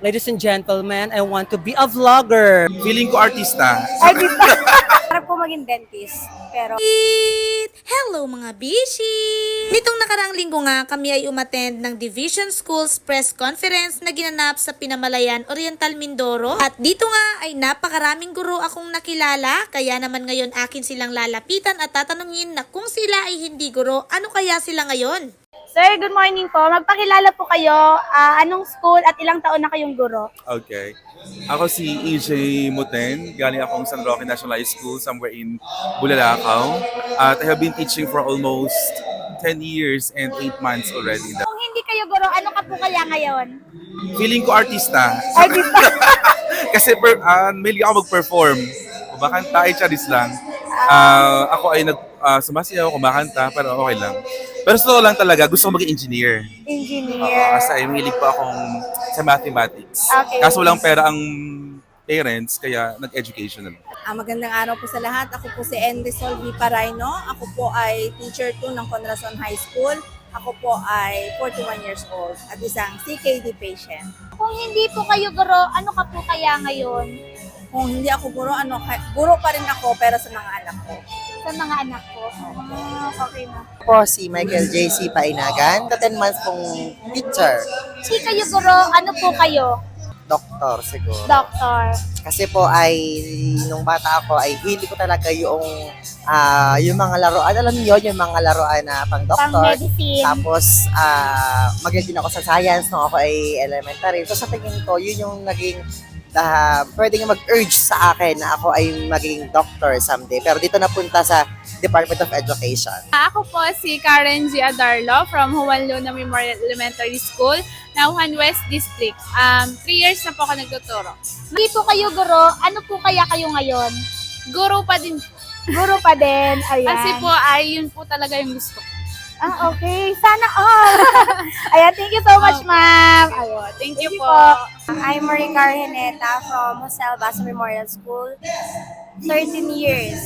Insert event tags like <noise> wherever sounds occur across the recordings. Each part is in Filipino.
Ladies and gentlemen, I want to be a vlogger. Feeling ko artista. Ay, di ba? <laughs> Para po maging dentist. Pero, Hello mga bishi! Nitong nakaraang linggo nga, kami ay umattend ng Division Schools Press Conference na ginanap sa Pinamalayan Oriental Mindoro. At dito nga ay napakaraming guro akong nakilala, kaya naman ngayon akin silang lalapitan at tatanungin na kung sila ay hindi guro, ano kaya sila ngayon? Sir, good morning po. Magpakilala po kayo. Ah, anong school at ilang taon na kayong guro? Okay. Ako si EJ Muten. Galing akong San Roque National High School somewhere in Bulalakaw. At I have been teaching for almost 10 years and 8 months already. Kung hindi kayo guro, ano ka po kaya ngayon? Feeling ko artista. Ba? <laughs> Kasi per, uh, mahilig ako mag-perform. Kumakanta ay charis lang. Ah, ako ay nag uh, sumasayaw, kumakanta, pero okay lang. Pero sa totoo lang talaga, gusto ko maging engineer. Engineer. kasi ay mahilig pa akong sa mathematics. Okay. Kaso walang pera ang parents, kaya nag-education na lang. Ah, magandang araw po sa lahat. Ako po si Endesol V. Parayno. Ako po ay teacher 2 ng Conrason High School. Ako po ay 41 years old at isang CKD patient. Kung hindi po kayo guro, ano ka po kaya ngayon Kung hindi ako guro, ano, guro pa rin ako pero sa mga anak ko. sa mga anak ko? Ah, okay na. po si Michael J.C. Painagan, 10 months pong teacher, Hindi kayo guro, ano po kayo? doktor siguro. Doctor. Kasi po ay, nung bata ako, ay hili ko talaga yung, ah yung mga laruan, alam niyo yung mga laruan na pang Pang doktor. medicine. Tapos, ah magaling din ako sa science nung ako ay elementary. So sa tingin ko, yun yung naging uh, pwedeng mag-urge sa akin na ako ay maging doctor someday. Pero dito napunta sa Department of Education. Ako po si Karen G. Adarlo from Juan Luna Memorial Elementary School, Nauhan West District. Um, three years na po ako nagtuturo. Hindi po kayo guro, ano po kaya kayo ngayon? Guro pa din. Guro pa din. Ayan. Kasi po ay yun po talaga yung gusto ko. Ah, okay. Sana all. <laughs> Ayan, thank you so much, ma'am. Ayun. Thank you Thank you po. I'm Marie Carheneta from Jose Basa Memorial School. 13 years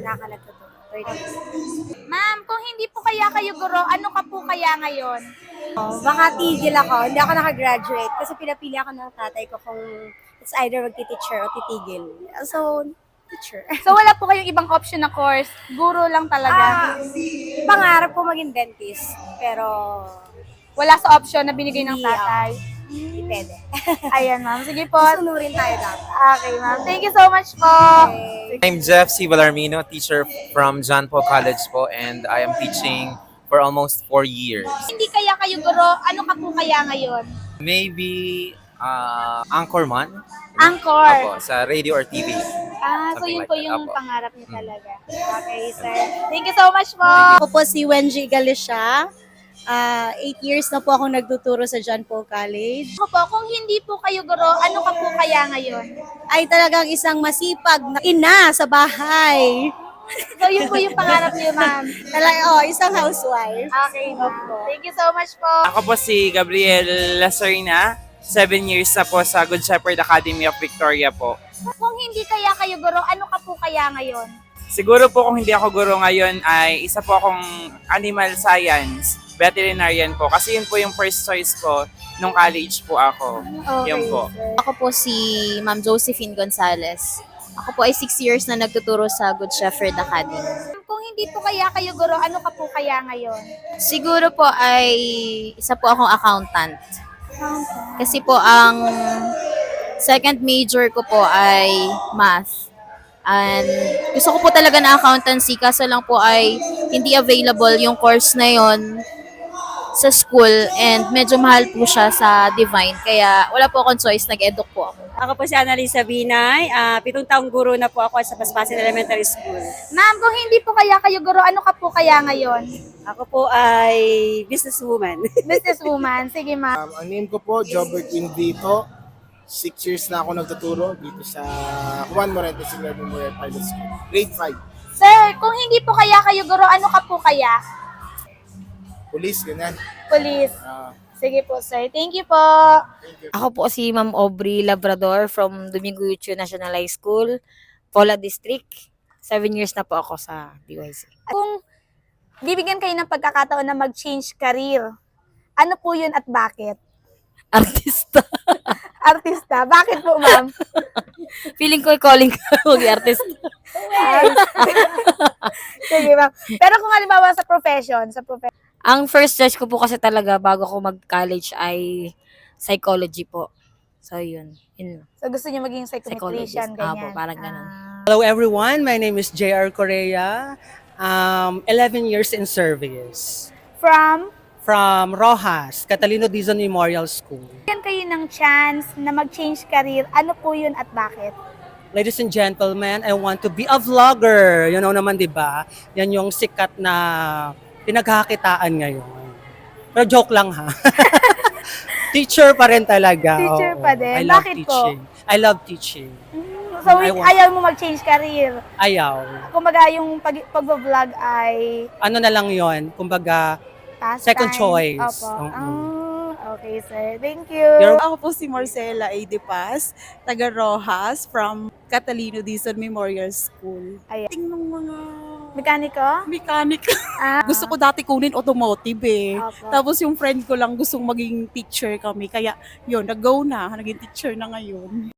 na ako nagtuturo. 13. Ma'am, kung hindi po kaya kayo guro, ano ka po kaya ngayon? Oh, baka tigil ako. Hindi ako nakagraduate kasi pinapili ako ng tatay ko kung it's either magti-teacher o titigil. So, teacher. <laughs> So, wala po kayong ibang option na course. Guro lang talaga. Ah, pangarap ko maging dentist. Pero, Wala sa option na binigay ng Hindi, tatay. Hindi pwede. <laughs> Ayan, ma'am. Sige po. Sunurin tayo dapat. Okay, ma'am. Thank you so much po. I'm Jeff C. Valarmino, teacher from John Paul College po, and I am teaching for almost four years. Hindi kaya kayo guro, ano ka po kaya ngayon? Maybe uh, Anchorman? Angkor. Opo, sa radio or TV. Ah, so Something yun like po that. yung Apo. pangarap niyo Mm. talaga. Okay, sir. Thank you so much po. Ako po si Wenji Galisha. Ah, eight years na po ako nagtuturo sa John Paul College. Ako po, kung hindi po kayo guro, ano ka po kaya ngayon? Ay talagang isang masipag na ina sa bahay. So yun po yung pangarap niyo, ma'am. <laughs> Talaga, oh, isang housewife. Okay, ma'am. Thank you so much po. Ako po si Gabriel Lacerna. Seven years na po sa Good Shepherd Academy of Victoria po. Kung hindi kaya kayo guro, ano ka po kaya ngayon? Siguro po kung hindi ako guro ngayon ay isa po akong animal science, veterinarian po. Kasi yun po yung first choice ko nung college po ako. Okay, Yun po. sir. Ako po si Ma'am Josephine Gonzalez. Ako po ay 6 years na nagtuturo sa Good Shepherd Academy. Kung hindi po kaya kayo guro, ano ka po kaya ngayon? Siguro po ay isa po akong accountant. Kasi po ang second major ko po ay math. And gusto ko po talaga na accountancy kaso lang po ay hindi available yung course na yon sa school and medyo mahal po siya sa Divine. Kaya wala po akong choice, nag-educ po ako. Ako po si Annalisa Binay. Ah, pitong taong guro na po ako sa Paspasin Elementary School. Ma'am, kung hindi po kaya kayo guro, ano ka po kaya ngayon? Ako po ay businesswoman. <laughs> Businesswoman. Sige, ma'am. Um, ang name ko po, Jobert Invito. Six years na ako nagtuturo dito sa Juan Morente Senior Memorial Pilot School. Grade 5. Sir, kung hindi po kaya kayo guro, ano ka po kaya? Police, ganyan. Police. Ah, Sige po, sir. Thank you po. Ako po si Ma'am Aubrey Labrador from Domingo Yuchu National High School, Pola District. Seven years na po ako sa BYC. Kung bibigyan kayo ng pagkakataon na mag-change career, ano po yun at bakit? Artista. <laughs> artista. Bakit po, ma'am? <laughs> Feeling ko calling ko maging artist. <laughs> Sige, ma'am. Pero kung halimbawa sa profession, sa profession, Ang first choice ko po kasi talaga bago ako mag-college ay psychology po. So, yun. yun. so gusto niyo maging psychometrician, Psychologist. Ah, ganyan. po, parang ganun. Hello everyone, my name is JR Correa. Um, 11 years in service. From, From Rojas, Catalino Dizon Memorial School. yan kayo ng chance na mag-change career. Ano po yun at bakit? Ladies and gentlemen, I want to be a vlogger. You know naman, di ba? Yan yung sikat na pinaghakitaan ngayon. Pero joke lang ha. <laughs> Teacher pa rin talaga. Teacher oo. pa din? I love Bakit po? teaching. I love teaching. So, I want- ayaw mo mag-change career. Ayaw. Kumbaga, yung pag, pag-vlog ay Ano na lang yon kumbaga, pastime. Second choice. Opo. Oo. Ah, okay, sir. Thank you. You're- Ako po si Marcela A. De Paz, taga Rojas, from Catalino Dizon Memorial School. Ayan. Ting ng mga Mekaniko? mechanic. <laughs> Ah, Gusto ko dati kunin automotive eh. Opo. Tapos yung friend ko lang gustong maging teacher kami. Kaya yun, nag-go na. Naging teacher na ngayon.